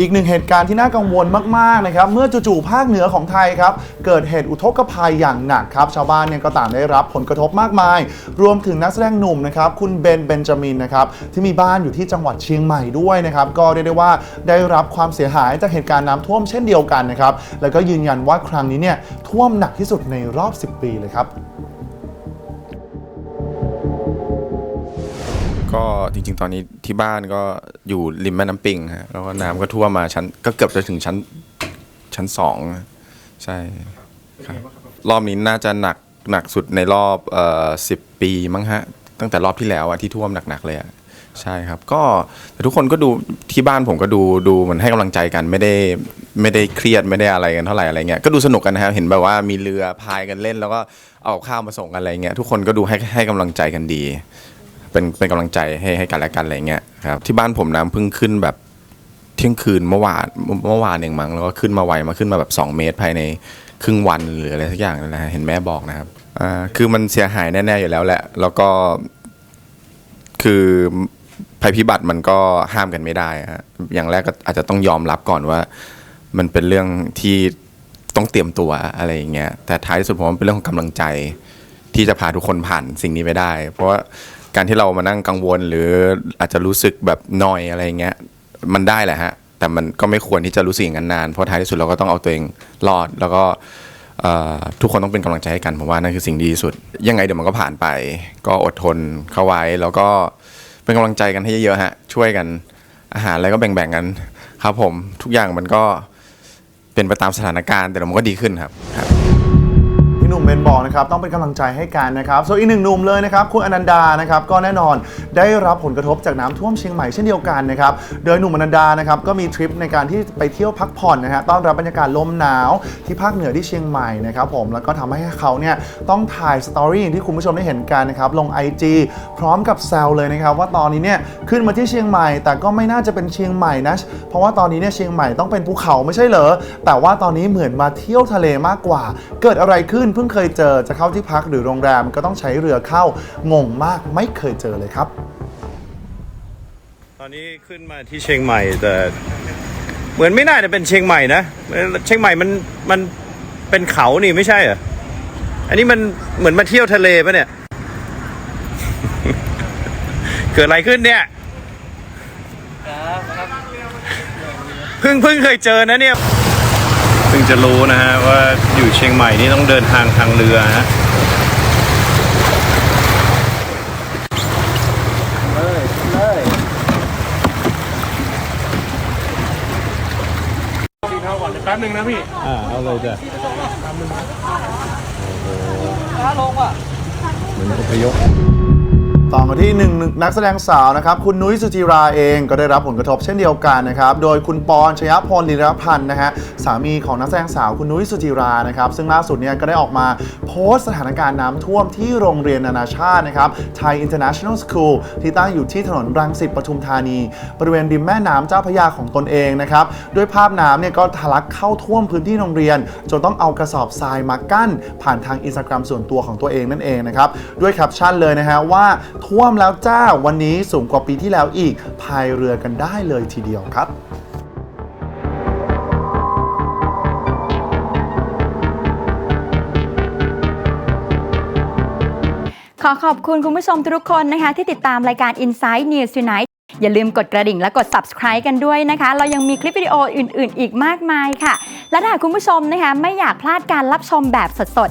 อีกหนึ่งเหตุการณ์ที่น่ากังวลมากๆนะครับ เมื่อจู่ๆภาคเหนือของไทยครับ เกิดเหตุอุทกภัยอย่างหนักครับ ชาวบ้านเนี่ยก็ต่างได้รับผลกระทบมากมาย รวมถึงนักแสดงหนุ่มนะครับ คุณเบนเบนจามินนะครับ ที่มีบ้านอยู่ที่จังหวัดเชียงใหม่ด้วยนะครับ ก็เรียกได้ว่าได้รับความเสียหายจากเหตุการณ์น้ำท่วมเช่นเดียวกันนะครับ แล้วก็ยืนยันว่าครั้งนี้เนี่ยท่วมหนักที่สุดในรอบ 10 ปีเลยครับ ก็จริง ๆ ตอนนี้ที่บ้านก็อยู่ริมแม่น้ำปิงฮะแล้วก็น้ำก็ท่วมมาชั้นก็เกือบจะถึงชั้นชั้นสองใช่ครับรอบนี้น่าจะหนักหนักสุดในรอบเอ่อสิบปีมั้งฮะ ตั้งแต่รอบที่แล้วอะที่ท่วมหนักๆเลยอะใช่ครับ ก็แต่ทุกคนก็ดูที่บ้านผมก็ดูดูเหมือนให้กำลังใจกันไม่ได้ไม่ได้เครียดไม่ได้อะไรกันเท่าไหร่อะไรเงี้ยก็ดูสนุกกันนะครับเห็นแบบว่ามีเรือพายกันเล่น แล้วก็เอาข้าวมาส่งกันอะไรเงี้ยทุกคนก็ดูให้ให้กำลังใจกันดี เป็นเป็นกำลังใจให้ให้กันและกันอะไรเงี้ยครับที่บ้านผมน้ำเพิ่งขึ้นแบบเที่ยงคืนเมื่อวานเมื่อวานเองมั้งแล้วก็ขึ้นมาไวมาขึ้นมาแบบ 2 เมตรภายในครึ่งวันหรืออะไรสักอย่างนั่นะเห็นแม่บอกนะครับอ่าคือมันเสียหายแน่ๆอยู่แล้วแหละ แล้วก็คือภัยพิบัติมันก็ห้ามกันไม่ได้ฮะอย่างแรกก็อาจจะต้องยอมรับก่อนว่า มันเป็นเรื่องที่ต้องเตรียมตัวอะไรอย่างเงี้ยแต่ท้ายที่สุดผมว่าเป็นเรื่องของกำลังใจที่จะพาทุกคนผ่านสิ่งนี้ไปได้ เพราะว่า การที่เรามานั่งกังวล หรืออาจจะรู้สึกแบบนอยอะไรเงี้ยมันได้แหละฮะแต่มันก็ไม่ควรที่จะรู้สึกอย่างนั้นนานเพราะท้ายที่สุดเราก็ต้องเอาตัวเองรอดแล้วก็ทุกคนต้องเป็นกำลังใจให้กันผมว่านั่นคือสิ่งดีที่สุด ยังไงเดี๋ยวมันก็ผ่านไป ก็อดทนเข้าไว้แล้วก็เป็นกำลังใจกันให้เยอะๆฮะช่วยกันอาหารอะไรก็แบ่งๆกันครับผมทุกอย่างมันก็เป็นไปตามสถานการณ์แต่เดี๋ยวมันก็ดีขึ้นครับครับ มเบนบอกนะครับต้องเป็นกำลังใจให้กันนะครับส่วนอีกหนึ่งหนุ่มเลยนะครับคุณอนันดานะครับก็แน่นอนได้รับผลกระทบจากน้ำท่วมเชียงใหม่เช่นเดียวกันนะครับโดยหนุ่มอนันดานะครับก็มีทริปในการที่ไปเที่ยวพักผ่อนนะฮะต้อนรับบรรยากาศลมหนาวที่ภาคเหนือที่เชียงใหม่นะครับผมแล้วก็ทำให้เขาเนี่ยต้องถ่ายสตอรี่อย่างที่คุณผู้ชมได้เห็นกันนะครับลง IG พร้อมกับแซวเลยนะครับว่าตอนนี้เนี่ยขึ้นมาที่เชียงใหม่ แต่ก็ไม่น่าจะเป็นเชียงใหม่นะเพราะว่าตอนนี้เนี่ยเชียงใหม่ต้องเป็นภูเขาไม่ใช่เหรอแต่ว่าตอนนี้เหมือนมาเที่ยวทะเลมากกว่า เกิดอะไรขึ้นเพิ่งเคยเจอจะเข้าที่พักหรือโรงแรมก็ต้องใช้เรือเข้างงมากไม่เคยเจอเลยครับ ตอนนี้ขึ้นมาที่เชียงใหม่แต่เหมือนไม่น่าจะเป็นเชียงใหม่นะเชียงใหม่มันมันเป็นเขานี่ไม่ใช่เหรออันนี้มันเหมือนมาเที่ยวทะเลปะเนี่ย เกิดอะไรขึ้นเนี่ยเพิ่งเพิ่งเคยเจอนะเนี่ย เพิ่งจะรู้นะฮะว่าอยู่เชียงใหม่นี่ต้องเดินทางทางเรือฮะแป๊บนึงนะพี่ อ่า เอาเลยจ้ะ ต่อกันที่หนึ่งนักแสดงสาวนะครับ คุณนุ้ยสุจิราเองก็ได้รับผลกระทบเช่นเดียวกันนะครับ โดยคุณปอนชยพลลีรพันธ์นะฮะสามีของนักแสดงสาวคุณนุ้ยสุจิรานะครับ ซึ่งล่าสุดเนี่ยก็ได้ออกมาโพสต์สถานการณ์น้ำท่วมที่โรงเรียนนานาชาตินะครับไทย International School ที่ตั้งอยู่ที่ถนนรังสิตปทุมธานี บริเวณริมแม่น้ำเจ้าพระยาของตนเองนะครับด้วยภาพน้ำเนี่ยก็ทะลักเข้าท่วมพื้นที่โรงเรียน จนต้องเอากระสอบทรายมากั้น ผ่านทางอินสตาแกรมส่วนตัวของตัวเองนั่นเองนะครับด้วยแคปชั่นเลยนะฮะว่าท่วมแล้วจ้า วันนี้สูงกว่าปีที่แล้วอีก พายเรือกันได้เลยทีเดียวครับขอขอบคุณคุณผู้ชมทุกคนนะคะ ที่ติดตามรายการ Inside News Tonight อย่าลืมกดกระดิ่งและกด subscribe กันด้วยนะคะ เรายังมีคลิปวิดีโออื่น ๆ อีกมากมายค่ะ และถ้าคุณผู้ชมนะคะ ไม่อยากพลาดการรับชมแบบสด